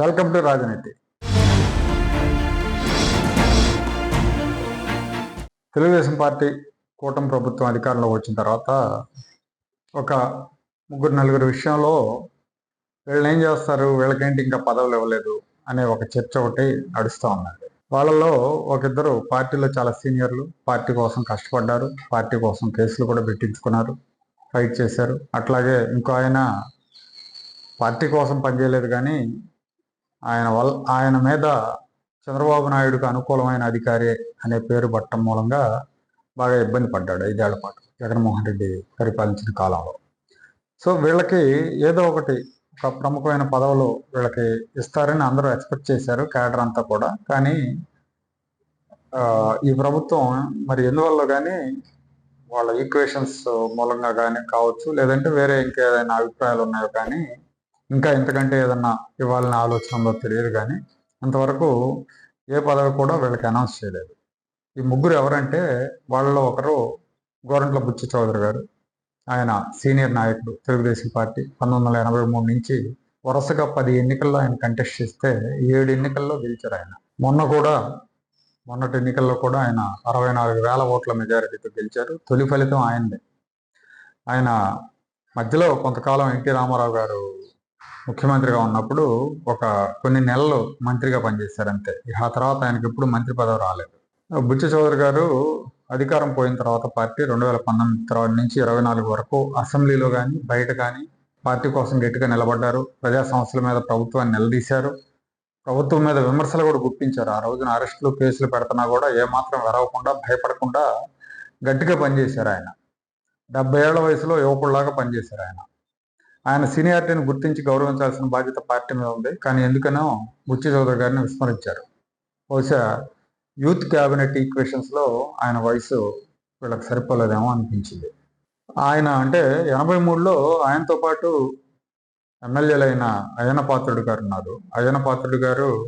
Welcome to రాజనీతి. Telugu Desam party కూటమి ప్రభుత్వం అధికారంలో వచ్చిన తర్వాత ఒక ముగ్గురు నలుగురు విషయంలో వీళ్ళని ఏం చేస్తారు? వీళ్ళకేంటి ఇంకా పదవులు ఇవ్వలేదు అనే ఒక చర్చ ఒకటి నడుస్తూ ఉన్నది. వాళ్ళలో ఒకిద్దరు పార్టీలో చాలా సీనియర్లు పార్టీ కోసం కష్టపడ్డారు పార్టీ కోసం కేసులు కూడా పెట్టించుకున్నారు ఫైట్ చేశారు. అట్లాగే ఇంకో ఆయన పార్టీ కోసం పనిచేయలేదు కానీ ఆయన వల్ల ఆయన మీద చంద్రబాబు నాయుడుకు అనుకూలమైన అధికారి అనే పేరు పట్టడం మూలంగా బాగా ఇబ్బంది పడ్డాడు ఐదేళ్ళ పాటు జగన్మోహన్ రెడ్డి పరిపాలించిన కాలంలో. సో వీళ్ళకి ఏదో ఒకటి ఒక ప్రముఖమైన పదవులు వీళ్ళకి ఇస్తారని అందరూ ఎక్స్పెక్ట్ చేశారు క్యాడర్ అంతా కూడా. కానీ ఈ ప్రభుత్వం మరి ఎందువల్ల కానీ వాళ్ళ ఈక్వేషన్స్ మూలంగా కానీ కావచ్చు లేదంటే వేరే ఇంకేదైనా అభిప్రాయాలు ఉన్నాయో కానీ ఇంకా ఇంతకంటే ఏదన్నా ఇవ్వాలనే ఆలోచనలో తెలియదు కానీ అంతవరకు ఏ పదవి కూడా వీళ్ళకి అనౌన్స్ చేయలేదు. ఈ ముగ్గురు ఎవరంటే వాళ్ళలో ఒకరు గోరంట్ల బుచ్చి చౌదరి గారు ఆయన సీనియర్ నాయకుడు తెలుగుదేశం పార్టీ పంతొమ్మిది వందల ఎనభై మూడు నుంచి వరుసగా పది ఎన్నికల్లో ఆయన కంటెస్ట్ చేస్తే ఏడు ఎన్నికల్లో గెలిచారు ఆయన. మొన్న కూడా మొన్నటి ఎన్నికల్లో కూడా ఆయన అరవై నాలుగు వేల ఓట్ల మెజారిటీతో గెలిచారు. తొలి ఫలితం ఆయనదే. ఆయన మధ్యలో కొంతకాలం ఎన్టీ రామారావు గారు ముఖ్యమంత్రిగా ఉన్నప్పుడు ఒక కొన్ని నెలలు మంత్రిగా పనిచేశారు అంతే. ఆ తర్వాత ఆయనకి ఎప్పుడు మంత్రి పదవి రాలేదు. బుచ్చ చౌదరి గారు అధికారం పోయిన తర్వాత పార్టీ రెండు వేల పంతొమ్మిది తర్వాత నుంచి ఇరవై నాలుగు వరకు అసెంబ్లీలో కానీ బయట కానీ పార్టీ కోసం గట్టిగా నిలబడ్డారు. ప్రజా సంస్థల మీద ప్రభుత్వాన్ని నిలదీశారు. ప్రభుత్వం మీద విమర్శలు కూడా గుప్పించారు. ఆ రోజున అరెస్టులు కేసులు పెడుతున్నా కూడా ఏమాత్రం వెరవకుండా భయపడకుండా గట్టిగా పనిచేశారు ఆయన. డెబ్బై ఏళ్ళ వయసులో యువకుడిలాగా పనిచేశారు ఆయన. ఆయన సీనియారిటీని గుర్తించి గౌరవించాల్సిన బాధ్యత పార్టీ మీద ఉంది. కానీ ఎందుకనో బుచ్చి చౌదరి గారిని విస్మరించారు. బహుశా యూత్ క్యాబినెట్ ఈక్వేషన్స్లో ఆయన వయసు వీళ్ళకి సరిపోలేదేమో అనిపించింది. ఆయన అంటే ఎనభై మూడులో ఆయనతో పాటు ఎమ్మెల్యేలైన అయ్యన పాత్రుడు గారు ఉన్నారు. అయ్యన పాత్రుడు గారు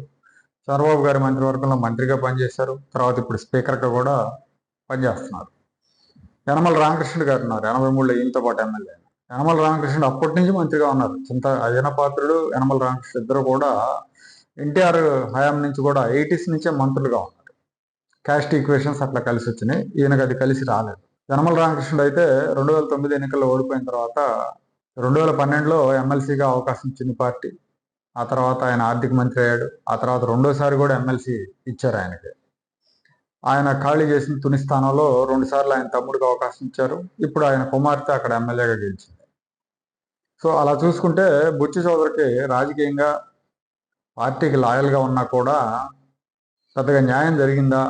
చంద్రబాబు గారి మంత్రివర్గంలో మంత్రిగా పనిచేశారు. తర్వాత ఇప్పుడు స్పీకర్గా కూడా పనిచేస్తున్నారు. యనమల రామకృష్ణుడు గారు ఉన్నారు. ఎనభై మూడులో ఈయనతో పాటు ఎమ్మెల్యే. యనమల రామకృష్ణుడు అప్పటి నుంచి మంత్రిగా ఉన్నారు. చింత అయ్యన పాత్రుడు యనమల రామకృష్ణ ఇద్దరు కూడా ఎన్టీఆర్ హయాం నుంచి కూడా ఎయిటీస్ నుంచే మంత్రులుగా ఉన్నారు. క్యాస్ట్ ఈక్వేషన్స్ అట్లా కలిసి వచ్చినాయి. ఈయనకు అది కలిసి రాలేదు. యనమల రామకృష్ణుడు అయితే రెండు వేల తొమ్మిది ఎన్నికల్లో ఓడిపోయిన తర్వాత రెండు వేల పన్నెండులో ఎమ్మెల్సీగా అవకాశం ఇచ్చింది పార్టీ. ఆ తర్వాత ఆయన ఆర్థిక మంత్రి అయ్యాడు. ఆ తర్వాత రెండోసారి కూడా ఎమ్మెల్సీ ఇచ్చారు ఆయనకి. ఆయన ఖాళీ చేసిన తుని స్థానంలో రెండు సార్లు ఆయన తమ్ముడికి అవకాశం ఇచ్చారు. ఇప్పుడు ఆయన కుమార్తె అక్కడ ఎమ్మెల్యేగా గెలిచింది. సో అలా చూసుకుంటే బుచ్చి చౌదరికి రాజకీయంగా పార్టీకి లాయల్గా ఉన్నా కూడా పెద్దగా న్యాయం జరిగిందా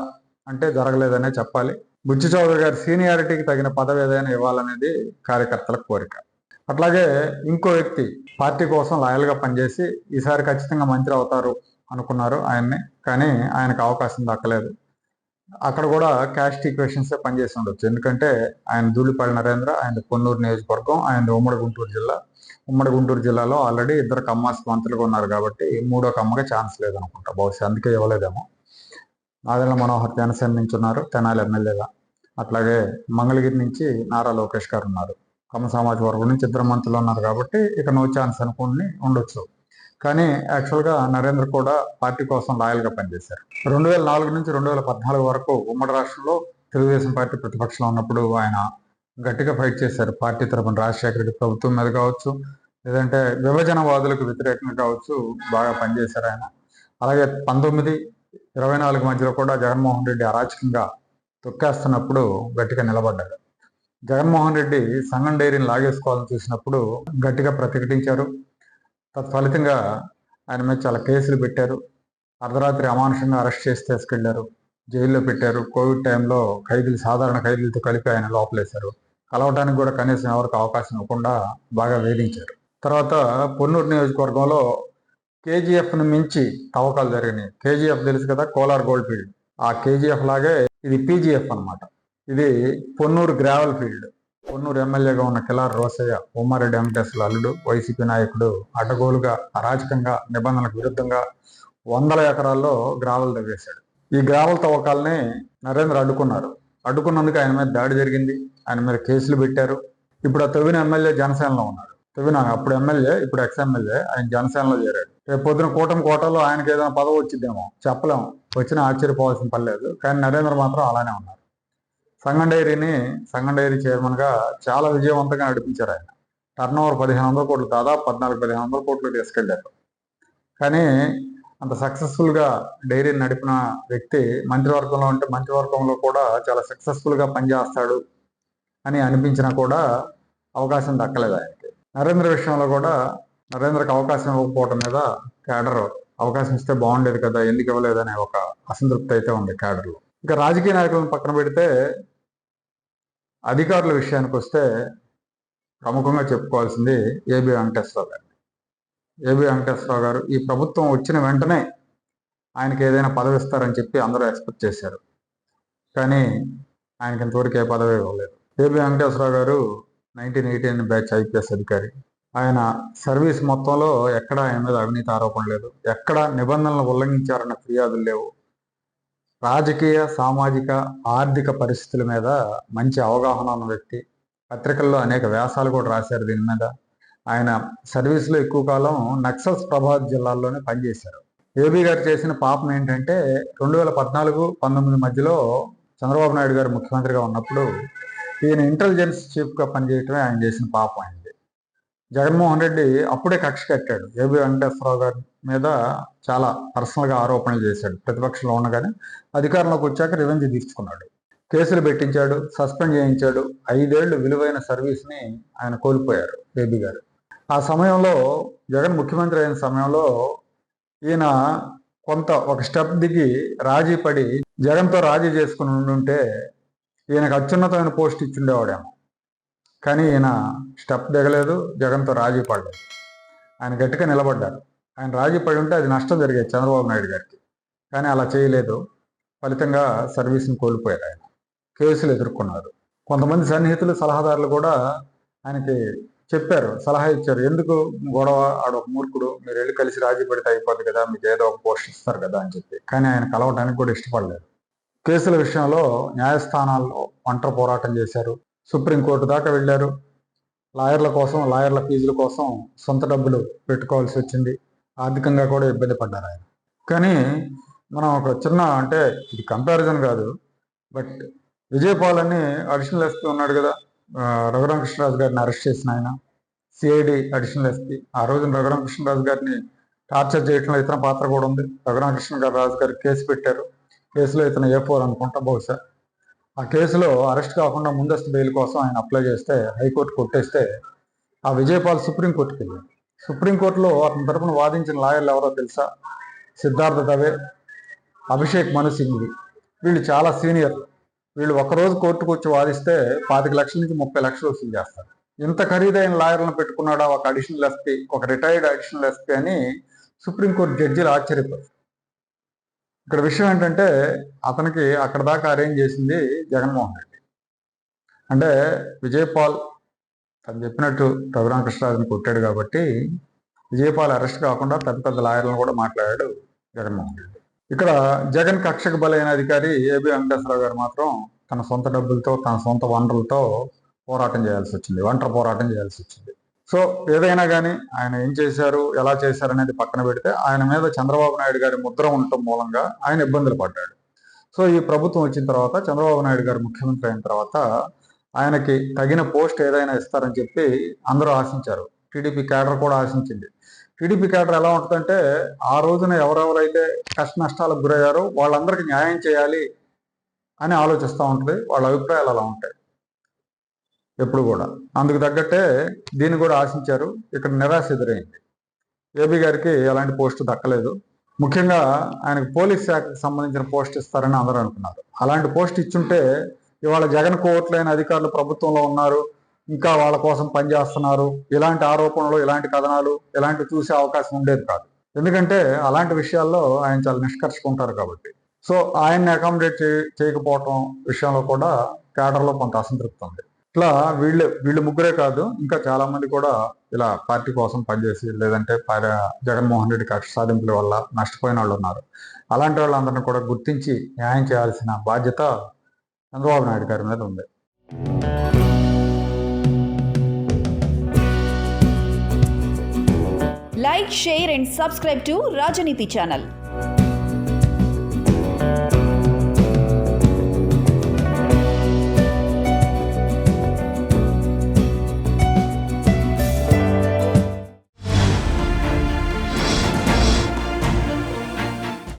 అంటే జరగలేదనే చెప్పాలి. బుచ్చి చౌదరి గారి సీనియారిటీకి తగిన పదవి ఏదైనా ఇవ్వాలనేది కార్యకర్తల కోరిక. అట్లాగే ఇంకో వ్యక్తి పార్టీ కోసం లాయల్గా పనిచేసి ఈసారి ఖచ్చితంగా మంత్రి అవుతారు అనుకున్నారు ఆయన్ని కానీ ఆయనకు అవకాశం దక్కలేదు. అక్కడ కూడా క్యాస్ట్ ఈక్వేషన్సే పనిచేసి ఉండొచ్చు. ఎందుకంటే ఆయన ధూళిపాడి నరేంద్ర ఆయన పొన్నూరు నియోజకవర్గం ఆయన ఉమ్మడి గుంటూరు జిల్లా. ఉమ్మడి గుంటూరు జిల్లాలో ఆల్రెడీ ఇద్దరు కమ్మాస్ మంత్రులుగా ఉన్నారు కాబట్టి మూడో కమ్మగా ఛాన్స్ లేదనుకుంటా. బహుశా అందుకే ఇవ్వలేదేమో. నాదెళ్ళ మనోహర్ జనసేన నుంచి ఉన్నారు తెనాలి ఎమ్మెల్యేగా. అట్లాగే మంగళగిరి నుంచి నారా లోకేష్ గారు ఉన్నారు. కమ్మ సమాజ్ వర్గం నుంచి ఇద్దరు మంత్రులు ఉన్నారు కాబట్టి ఇక నో ఛాన్స్ అనుకుని ఉండొచ్చు. కానీ యాక్చువల్గా నరేంద్ర కూడా పార్టీ కోసం లాయల్గా పనిచేశారు. రెండు వేల నాలుగు నుంచి రెండు వేల పద్నాలుగు వరకు ఉమ్మడి రాష్ట్రంలో తెలుగుదేశం పార్టీ ప్రతిపక్షంలో ఉన్నప్పుడు ఆయన గట్టిగా ఫైట్ చేశారు. పార్టీ తరపున రాజశేఖర రెడ్డి ప్రభుత్వం మీద కావచ్చు లేదంటే విభజనవాదులకు వ్యతిరేకంగా కావచ్చు బాగా పనిచేశారు ఆయన. అలాగే పంతొమ్మిది ఇరవై నాలుగు మధ్యలో కూడా జగన్మోహన్ రెడ్డి అరాచకంగా తొక్కేస్తున్నప్పుడు గట్టిగా నిలబడ్డాడు. జగన్మోహన్ రెడ్డి సంగం డైరీని లాగేసుకోవాలని చూసినప్పుడు గట్టిగా ప్రతిఘటించారు. తత్ఫలితంగా ఆయన మీద చాలా కేసులు పెట్టారు. అర్ధరాత్రి అమానుషంగా అరెస్ట్ చేసి తీసుకెళ్ళారు. జైల్లో పెట్టారు. కోవిడ్ టైంలో ఖైదీలు సాధారణ ఖైదీలతో కలిపి ఆయన లోపలేశారు. కలవటానికి కూడా కనీసం ఎవరికి అవకాశం ఇవ్వకుండా బాగా వేధించారు. తర్వాత పొన్నూరు నియోజకవర్గంలో కేజీఎఫ్ను మించి తవ్వకాలు జరిగినాయి. కేజీఎఫ్ తెలుసు కదా కోలార్ గోల్డ్ ఫీల్డ్. ఆ కేజీఎఫ్ లాగే ఇది పీజీఎఫ్ అన్నమాట. ఇది పొన్నూరు గ్రావెల్ ఫీల్డ్. పొన్నూరు ఎమ్మెల్యేగా ఉన్న కిలార్ రోసయ్య ఉమ్మారెడ్డి వెంకటేశ్వర అల్లుడు వైసీపీ నాయకుడు అడ్డగోలుగా అరాచకంగా నిబంధనలకు విరుద్ధంగా వందల ఎకరాల్లో గ్రావెల్ తవ్వేశాడు. ఈ గ్రావెల్ తవ్వకాలని నరేంద్ర అడ్డుకున్నారు. అడ్డుకున్నందుకు ఆయన మీద దాడి జరిగింది. ఆయన మీద కేసులు పెట్టారు. ఇప్పుడు ఆ తవ్విన ఎమ్మెల్యే జనసేనలో ఉన్నారు. తువ్వినాంగ అప్పుడు ఎమ్మెల్యే ఇప్పుడు ఎక్స్ ఎమ్మెల్యే ఆయన జనసేనలో చేరాడు. రేపు పొద్దున కూటమి కోటలో ఆయనకి ఏదైనా పదవి వచ్చిద్దేమో చెప్పలేము వచ్చినా ఆశ్చర్యపోవాల్సిన పని లేదు. కానీ నరేంద్ర మాత్రం అలానే ఉన్నారు. సంగం డైరీని సంగం డైరీ చైర్మన్గా చాలా విజయవంతంగా నడిపించారు ఆయన. టర్న్ ఓవర్ పదిహేను వందల కోట్లు దాదాపు పద్నాలుగు పదిహేను వందల కోట్లు తీసుకెళ్ళారు కానీ అంత సక్సెస్ఫుల్గా డైరీని నడిపిన వ్యక్తి మంత్రివర్గంలో ఉంటే మంత్రివర్గంలో కూడా చాలా సక్సెస్ఫుల్గా పనిచేస్తాడు అని అనిపించినా కూడా అవకాశం దక్కలేదు ఆయన. నరేంద్ర విషయంలో కూడా నరేంద్రకి అవకాశం ఇవ్వకపోవటం మీద క్యాడర్ అవకాశం ఇస్తే బాగుండేది కదా ఎందుకు ఇవ్వలేదనే ఒక అసంతృప్తి అయితే ఉంది క్యాడర్లో. ఇంకా రాజకీయ నాయకులను పక్కన పెడితే అధికారుల విషయానికి వస్తే ప్రముఖంగా చెప్పుకోవాల్సింది ఏబి వెంకటేశ్వరరావు గారు ఏబి వెంకటేశ్వరరావు గారు ఈ ప్రభుత్వం వచ్చిన వెంటనే ఆయనకి ఏదైనా పదవి ఇస్తారని చెప్పి అందరూ ఎక్స్పెక్ట్ చేశారు. కానీ ఆయనకి ఇంతవరకు ఏ పదవి ఇవ్వలేదు. ఏబి వెంకటేశ్వరరావు గారు nineteen eighty nine batch IPS అధికారి. ఆయన సర్వీస్ మొత్తంలో ఎక్కడ ఆయన మీద అవినీతి ఆరోపణ లేదు ఎక్కడ నిబంధనలు ఉల్లంఘించారన్న ఫిర్యాదులు లేవు. రాజకీయ సామాజిక ఆర్థిక పరిస్థితుల మీద మంచి అవగాహన ఉన్న వ్యక్తి. పత్రికల్లో అనేక వ్యాసాలు కూడా రాశారు దీని మీద. ఆయన సర్వీస్లో ఎక్కువ కాలం నక్సల్స్ ప్రభావిత జిల్లాల్లోనే పనిచేశారు. ఏబీ గారు చేసిన పాపం ఏంటంటే రెండు వేల పద్నాలుగు పంతొమ్మిది మధ్యలో చంద్రబాబు నాయుడు గారు ముఖ్యమంత్రిగా ఉన్నప్పుడు ఈయన ఇంటెలిజెన్స్ చీఫ్గా పనిచేయటమే ఆయన చేసిన పాపం అయింది జగన్మోహన్ రెడ్డి అప్పుడే కక్ష కట్టాడు. ఏబి వెంకటేశ్వరరావు గారి మీద చాలా పర్సనల్గా ఆరోపణలు చేశాడు. ప్రతిపక్షంలో ఉండగానే అధికారంలోకి వచ్చాక రివెంజ్ తీసుకున్నాడు. కేసులు పెట్టించాడు సస్పెండ్ చేయించాడు. ఐదేళ్ళు విలువైన సర్వీస్ని ఆయన కోల్పోయారు బేబీ గారు. ఆ సమయంలో జగన్ ముఖ్యమంత్రి అయిన సమయంలో ఈయన కొంత ఒక స్టెప్ దిగి రాజీ పడి జగన్తో రాజీ చేసుకుని ఉంటే ఈయనకు అత్యున్నతమైన పోస్ట్ ఇచ్చిండేవాడేమో కానీ ఈయన స్టెప్ దిగలేదు జగన్తో రాజీ పడలేదు. ఆయన గట్టిగా నిలబడ్డారు. ఆయన రాజీ పడి ఉంటే అది నష్టం జరిగేది చంద్రబాబు నాయుడు గారికి. కానీ అలా చేయలేదు. ఫలితంగా సర్వీస్ని కోల్పోయారు ఆయన. కేసులు ఎదుర్కొన్నారు. కొంతమంది సన్నిహితులు సలహాదారులు కూడా ఆయనకి చెప్పారు. సలహా ఇచ్చారు. ఎందుకు గొడవ? ఆడ ఒక మూర్ఖుడు. మీరు వెళ్ళి కలిసి రాజీ పడితే అయిపోద్ది కదా. మీకు ఏదో ఒక పోస్ట్ ఇస్తారు కదా అని చెప్పి. కానీ ఆయన కలవటానికి కూడా ఇష్టపడలేదు. కేసుల విషయంలో న్యాయస్థానాల్లో ఒంటరి పోరాటం చేశారు. సుప్రీంకోర్టు దాకా వెళ్ళారు. లాయర్ల కోసం లాయర్ల ఫీజుల కోసం సొంత డబ్బులు పెట్టుకోవాల్సి వచ్చింది. ఆర్థికంగా కూడా ఇబ్బంది పడ్డారు ఆయన. కానీ మనం ఒక చిన్న అంటే ఇది కంపారిజన్ కాదు. బట్ విజయపాలని అడిషనల్ ఎస్పీ ఉన్నాడు కదా. రఘురామకృష్ణరాజు గారిని అరెస్ట్ చేసిన ఆయన. CID additional SP. ఆ రోజున రఘురామకృష్ణరాజు గారిని టార్చర్ చేయడంలో ఇతర పాత్ర కూడా ఉంది. రఘురామకృష్ణ గారు రాజు గారికి కేసు పెట్టారు. కేసులో ఇతను ఏ ఫోర్ అనుకుంటా బహుశా. ఆ కేసులో అరెస్ట్ కాకుండా ముందస్తు బెయిల్ కోసం ఆయన అప్లై చేస్తే హైకోర్టు కొట్టేస్తే ఆ విజయపాల్ సుప్రీంకోర్టుకి వెళ్ళాడు. సుప్రీంకోర్టులో అతని తరపున వాదించిన లాయర్లు ఎవరో తెలుసా? సిద్ధార్థ దవే అభిషేక్ మను సింగ్వి వీళ్ళు చాలా సీనియర్. వీళ్ళు ఒకరోజు కోర్టుకు వచ్చి వాదిస్తే పాతిక లక్షల నుంచి ముప్పై లక్షలు వసూలు చేస్తారు. ఇంత ఖరీదైన లాయర్లను పెట్టుకున్నాడా? ఒక అడిషనల్ ఎస్పీ ఒక రిటైర్డ్ అడిషనల్ ఎస్పీ అని సుప్రీంకోర్టు జడ్జీలు ఆశ్చర్యపోయారు. ఇక్కడ విషయం ఏంటంటే అతనికి అక్కడ దాకా అరేంజ్ చేసింది జగన్మోహన్ రెడ్డి. అంటే విజయపాల్ తను చెప్పినట్టు రఘురామకృష్ణరాజుని కొట్టాడు కాబట్టి విజయపాల్ అరెస్ట్ కాకుండా పెద్ద పెద్ద లాయర్లను కూడా మాట్లాడాడు జగన్మోహన్ రెడ్డి. ఇక్కడ జగన్ కక్షకు బలైన అధికారి ఏబి వెంకటేశ్వరరావు గారు మాత్రం తన సొంత డబ్బులతో తన సొంత వనరులతో పోరాటం చేయాల్సి వచ్చింది ఒంటరి పోరాటం చేయాల్సి వచ్చింది. సో ఏదైనా కానీ ఆయన ఏం చేశారు ఎలా చేశారు అనేది పక్కన పెడితే ఆయన మీద చంద్రబాబు నాయుడు గారి ముద్ర ఉండటం మూలంగా ఆయన ఇబ్బందులు పడ్డాడు. సో ఈ ప్రభుత్వం వచ్చిన తర్వాత చంద్రబాబు నాయుడు గారు ముఖ్యమంత్రి అయిన తర్వాత ఆయనకి తగిన పోస్ట్ ఏదైనా ఇస్తారని చెప్పి అందరూ ఆశించారు. టీడీపీ క్యాడర్ కూడా ఆశించింది. టీడీపీ క్యాడర్ ఎలా ఉంటుందంటే ఆ రోజున ఎవరెవరైతే కష్ట నష్టాలకు గురయ్యారో వాళ్ళందరికీ న్యాయం చేయాలి అని ఆలోచిస్తూ ఉంటుంది వాళ్ళ అభిప్రాయాలు అలా ఉంటాయి. ఎప్పుడు కూడా. అందుకు తగ్గట్టే దీన్ని కూడా ఆశించారు. ఇక్కడ నిరాశ ఎదురైంది. ఏబీ గారికి ఎలాంటి పోస్టు దక్కలేదు. ముఖ్యంగా ఆయనకు పోలీస్ శాఖకు సంబంధించిన పోస్ట్ ఇస్తారని అందరూ అనుకున్నారు. అలాంటి పోస్ట్ ఇచ్చుంటే ఇవాళ జగన్ కోట్లైన అధికారులు ప్రభుత్వంలో ఉన్నారు. ఇంకా వాళ్ళ కోసం పనిచేస్తున్నారు ఇలాంటి ఆరోపణలు ఇలాంటి కథనాలు ఇలాంటి చూసే అవకాశం ఉండేది కాదు. ఎందుకంటే అలాంటి విషయాల్లో ఆయన చాలా నిష్కర్షకుంటారు కాబట్టి. సో ఆయన్ని అకామిడేట్ చేయకపోవటం విషయంలో కూడా కేడర్లో కొంత అసంతృప్తి ఉంది. ఇట్లా వీళ్ళు వీళ్ళు ముగ్గురే కాదు ఇంకా చాలా మంది కూడా ఇలా పార్టీ కోసం పనిచేసి లేదంటే జగన్మోహన్ రెడ్డి కక్ష సాధింపుల వల్ల నష్టపోయిన వాళ్ళు ఉన్నారు. అలాంటి వాళ్ళందరినీ కూడా గుర్తించి న్యాయం చేయాల్సిన బాధ్యత చంద్రబాబు నాయుడు గారి మీద ఉంది. Like share and subscribe to Rajaneethi channel